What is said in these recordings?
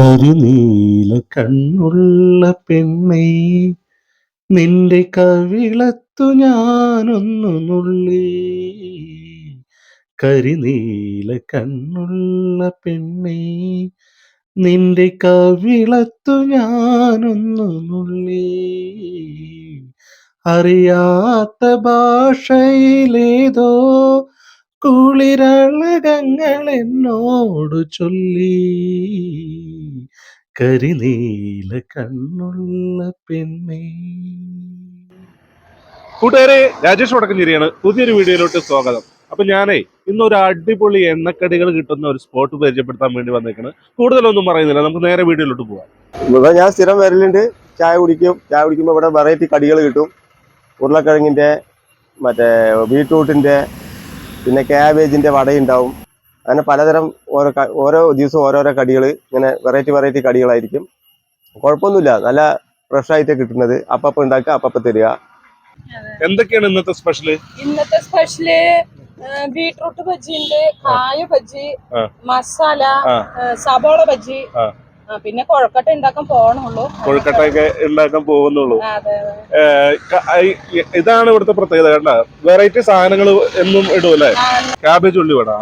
കരിനീല കണ്ണുള്ള പെണ്ണെ നിന്റെ കവിളത്തു ഞാനൊന്നു നുള്ളി. കരിനീല കണ്ണുള്ള പെണ്ണെ നിന്റെ കവിളത്തു ഞാനൊന്നു നുള്ളി. അറിയാത്ത ഭാഷയിലേതോ കുളിരളകങ്ങൾ എന്നോട് ചൊല്ലി. കരിനീല കണ്ണുള്ള പെണ്ണേ. കൂട്ടുകാരെ രാജേഷ് വടക്കഞ്ചേരിയാണ്. പുതിയൊരു വീഡിയോയിലോട്ട് സ്വാഗതം. അപ്പൊ ഞാനേ ഇന്നൊരു അടിപൊളി എണ്ണക്കടികൾ കിട്ടുന്ന ഒരു സ്പോട്ട് പരിചയപ്പെടുത്താൻ വേണ്ടി വന്നേക്കാണ്. കൂടുതലൊന്നും പറയുന്നില്ല. നമുക്ക് നേരെ വീഡിയോയിലോട്ട് പോവാം. ഇവിടെ ഞാൻ സ്ഥിരം വരലുണ്ട്. ചായ കുടിക്കും. ചായ കുടിക്കുമ്പോൾ ഇവിടെ വെറൈറ്റി കടികൾ കിട്ടും. ഉരുളക്കിഴങ്ങിന്റെ മറ്റേ ബീട്രൂട്ടിന്റെ പിന്നെ ക്യാബേജിന്റെ വടയുണ്ടാവും. അങ്ങനെ പലതരം ഓരോ ഓരോ ദിവസവും ഓരോരോ കടികൾ ഇങ്ങനെ വെറൈറ്റി വെറൈറ്റി കടികളായിരിക്കും. കുഴപ്പമൊന്നുമില്ല. നല്ല ഫ്രഷ് ആയിട്ട് കിട്ടുന്നത്. അപ്പപ്പം ഉണ്ടാക്കുക അപ്പപ്പം തരിക. എന്തൊക്കെയാണ് ഇന്നത്തെ സ്പെഷ്യൽ ഇന്നത്തെ സ്പെഷ്യൽ ബീട്രൂട്ട് ബജ്ജി ഉണ്ട് കായ ബജ്ജി. മസാല സബോള ബജ്ജി. പിന്നെ കൊഴക്കട്ട ഉണ്ടാക്കാൻ പോകണുള്ളൂ കൊഴക്കട്ട ഒക്കെ ഉണ്ടാക്കാൻ പോകുന്നുള്ളൂ. ഇതാണ് ഇവിടുത്തെ പ്രത്യേകത. കണ്ട? വെറൈറ്റി സാധനങ്ങൾ എന്നും ഇടും അല്ലേ? ആ, ക്യാബേജ് ഉള്ളി വേണം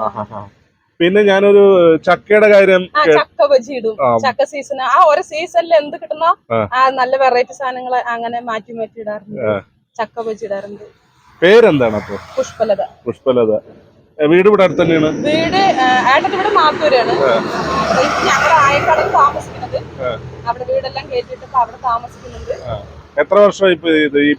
പിന്നെ ഞാനൊരു ചക്കയുടെ കാര്യം ചക്ക ഇടും ചക്ക സീസൺ ആ ഒരു സീസണിൽ എന്ത് കിട്ടുന്നോ ആ. നല്ല വെറൈറ്റി സാധനങ്ങൾ അങ്ങനെ മാറ്റി മാറ്റി ഇടാറുണ്ട്. ചക്ക ബജ്ജി ഇടാറുണ്ട്. പേരെന്താണ് അപ്പൊ പുഷ്പലത. പുഷ്പലത. വീട് ഇവിടെ അടുത്ത് തന്നെയാണ്? വീട് ഏട്ടന്റെ വീട് മാത്തൂരാണ്. ഞങ്ങളുടെ താമസിക്കുന്നത്. അവിടെ വീടെല്ലാം കേട്ടിട്ട് അവിടെ താമസിക്കുന്നുണ്ട്. എത്ര വർഷമായി ഇപ്പൊ ഈ-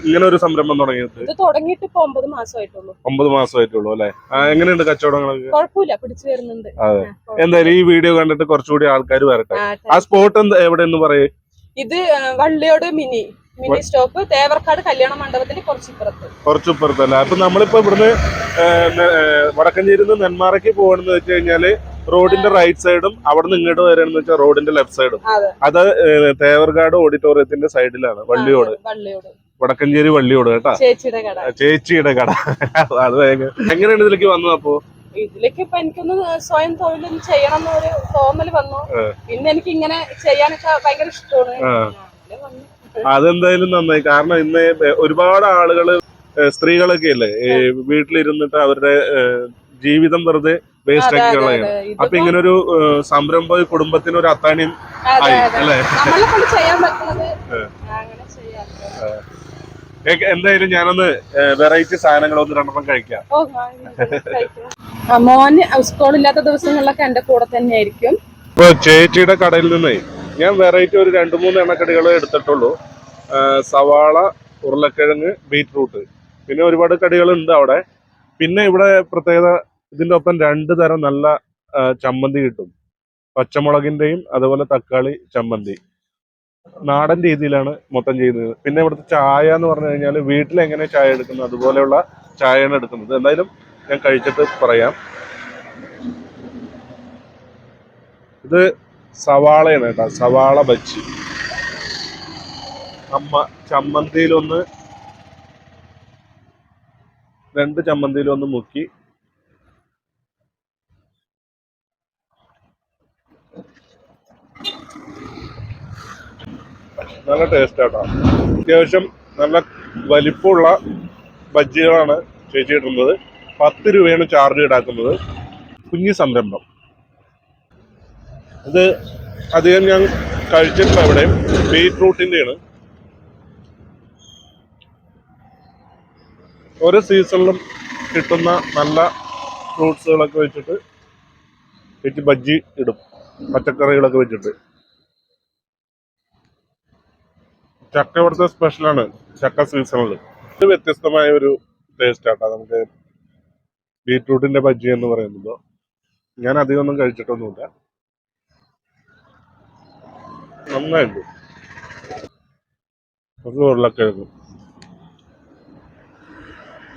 ഇങ്ങനെ ഒരു സംരംഭം തുടങ്ങിയത്? ഇത് തുടങ്ങിയിട്ട് ഇപ്പൊ ഒമ്പത് മാസമായിട്ടുള്ളൂ. ഒമ്പത് മാസമായിട്ടുള്ളൂ അല്ലെ? എങ്ങനെയുണ്ട് കച്ചവടങ്ങളൊക്കെ കുഴപ്പമില്ല പിടിച്ചു വരുന്നുണ്ട്. അതെ. എന്തായാലും ഈ വീഡിയോ കണ്ടിട്ട് കുറച്ചുകൂടി ആൾക്കാർ വരട്ടെ. ആ, സ്പോട്ട് എന്താ എവിടെ എന്ന് പറയേ? ഇത് Valliyode mini mini stop Thevarkad കല്യാണ മണ്ഡപത്തിന്റെ കുറച്ചിപ്പുറത്ത്. കുറച്ചിപ്പുറത്ത് കുറച്ച് ഇപ്പുറത്തല്ല അപ്പൊ നമ്മളിപ്പോ ഇവിടുന്ന് വടക്കഞ്ചേരി നിന്ന് നെന്മാറയ്ക്ക് പോകണമെന്ന് വെച്ച് കഴിഞ്ഞാൽ റോഡിന്റെ റൈറ്റ് സൈഡും അവിടുന്ന് ഇങ്ങോട്ട് വരാന്ന് വെച്ചാൽ റോഡിന്റെ ലെഫ്റ്റ് സൈഡും അതെ. തേവർക്കാട് തേവർകാട് ഓഡിറ്റോറിയത്തിന്റെ സൈഡിലാണ് വള്ളിയോട്. വള്ളിയോട്. വടക്കഞ്ചേരി വള്ളിയോട് കേട്ടാ? ചേച്ചിയുടെ കട. ചേച്ചിയുടെ കട. അത് ഭയങ്കര എങ്ങനെയാണ് ഇതിലേക്ക് വന്നത് അപ്പോ? ഇതിലേക്ക് ഇപ്പൊ എനിക്കൊന്ന് സ്വയം തൊഴിലൊന്ന് ചെയ്യണം എന്നൊരു തോന്നൽ വന്നു പിന്നെ എനിക്ക് ഇങ്ങനെ ചെയ്യാനൊക്കെ ഭയങ്കര ഇഷ്ടമാണ്. അതെന്തായാലും നന്നായി. കാരണം ഇന്ന് ഒരുപാട് ആളുകൾ സ്ത്രീകളൊക്കെ അല്ലേ വീട്ടിലിരുന്നിട്ട് അവരുടെ ജീവിതം വെറുതെ വേസ്റ്റ് ആക്കി കളയാണ് അപ്പൊ ഇങ്ങനെ ഒരു സംരംഭം കുടുംബത്തിന് ഒരു അത്താണിയും ആയി അല്ലേ? ചെയ്യാൻ പറ്റുന്നത് അങ്ങനെ ചെയ്യാം. എന്തായാലും ഞാനൊന്ന് വെറൈറ്റി സാധനങ്ങൾ ഒന്ന് രണ്ടെണ്ണം കഴിക്കാം. മോന് സ്കൂളില്ലാത്ത ദിവസങ്ങളിലൊക്കെ എന്റെ കൂടെ തന്നെ ആയിരിക്കും ഇപ്പൊ ചേച്ചിയുടെ കടയിൽ നിന്നേ ഞാൻ വെറൈറ്റി ഒരു രണ്ട് മൂന്ന് എണ്ണക്കടികൾ എടുത്തിട്ടുള്ളൂ. സവാള ഉരുളക്കിഴങ്ങ് ബീറ്റ്റൂട്ട്. പിന്നെ ഒരുപാട് കടികൾ ഉണ്ട് അവിടെ. പിന്നെ ഇവിടെ പ്രത്യേകത ഇതിന്റെ ഒപ്പം രണ്ട് തരം നല്ല ചമ്മന്തി കിട്ടും. പച്ചമുളകിന്റെയും അതുപോലെ തക്കാളി ചമ്മന്തി. നാടൻ രീതിയിലാണ് മൊത്തം ചെയ്യുന്നത് പിന്നെ ഇവിടുത്തെ ചായ എന്ന് പറഞ്ഞു കഴിഞ്ഞാൽ വീട്ടിൽ എങ്ങനെ ചായ എടുക്കുന്നത് അതുപോലെയുള്ള ചായയാണ് എടുക്കുന്നത്. എന്തായാലും ഞാൻ കഴിച്ചിട്ട് പറയാം. ഇത് സവാളയാണ് കേട്ടോ സവാള ബജ്ജി. അമ്മ ചമ്മന്തിയിലൊന്ന് രണ്ട് ചമ്മന്തിയിലൊന്ന് മുക്കി നല്ല ടേസ്റ്റ് ആട്ടോ. അത്യാവശ്യം നല്ല വലിപ്പമുള്ള ബജ്ജികളാണ് ചേച്ചി ഇടുന്നത് പത്ത് രൂപയാണ് ചാർജ് ഈടാക്കുന്നത്. കുഞ്ഞു സംരംഭം. ഇത് അധികം ഞാൻ കഴിച്ചിട്ടില്ല ഇവിടെ. ബീട്രൂട്ടിന്റെയാണ് ഓരോ സീസണിലും കിട്ടുന്ന നല്ല ഫ്രൂട്ട്സുകളൊക്കെ വെച്ചിട്ട് ചേച്ചി ബജ്ജി ഇടും. പച്ചക്കറികളൊക്കെ വെച്ചിട്ട്. ചക്ക ഇവിടുത്തെ സ്പെഷ്യലാണ് ചക്ക സീസണിൽ ഇത് വ്യത്യസ്തമായ ഒരു ടേസ്റ്റ് ആട്ടോ. നമുക്ക് ബീട്രൂട്ടിന്റെ ബജ്ജി എന്ന് പറയുന്നത്. ഞാൻ അധികം ഒന്നും കഴിച്ചിട്ടൊന്നുമില്ല. നന്നായിട്ട് ഒരു ഉരുളക്കിഴങ്ങ്.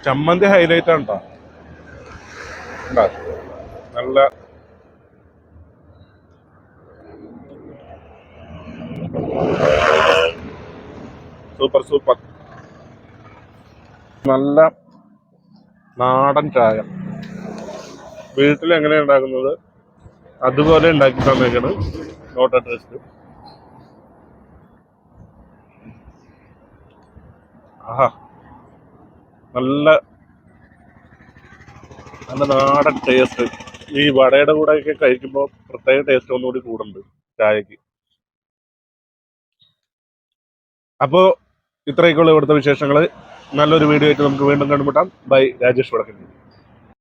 ചമ്മന്തി ഹൈലൈറ്റ് ആണ് കേട്ടോ? നല്ല സൂപ്പർ സൂപ്പർ. നല്ല നാടൻ ചായ. വീട്ടിൽ എങ്ങനെ ഉണ്ടാക്കുന്നത്? അതുപോലെ ഉണ്ടാക്കി തന്നേക്കാണ്. നോട്ട് അഡ്രസ്റ്റ് ആഹാ. നല്ല നല്ല നാടൻ ടേസ്റ്റ് ഈ വടയുടെ കൂടെ ഒക്കെ കഴിക്കുമ്പോൾ പ്രത്യേക ടേസ്റ്റ് ഒന്നുകൂടി കൂടുന്നുണ്ട് ചായക്ക്. അപ്പോൾ ഇത്രയൊക്കെയുള്ള ഇവിടുത്തെ വിശേഷങ്ങൾ. നല്ലൊരു വീഡിയോ ആയിട്ട് നമുക്ക് വീണ്ടും കണ്ടുമുട്ടാം. ബൈ. രാജേഷ് വടക്കൻ